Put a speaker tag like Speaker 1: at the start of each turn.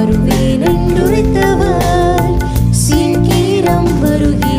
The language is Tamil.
Speaker 1: வருவேன் என்றுரைத்தவர். சீக்கிரம் வருகிறேன்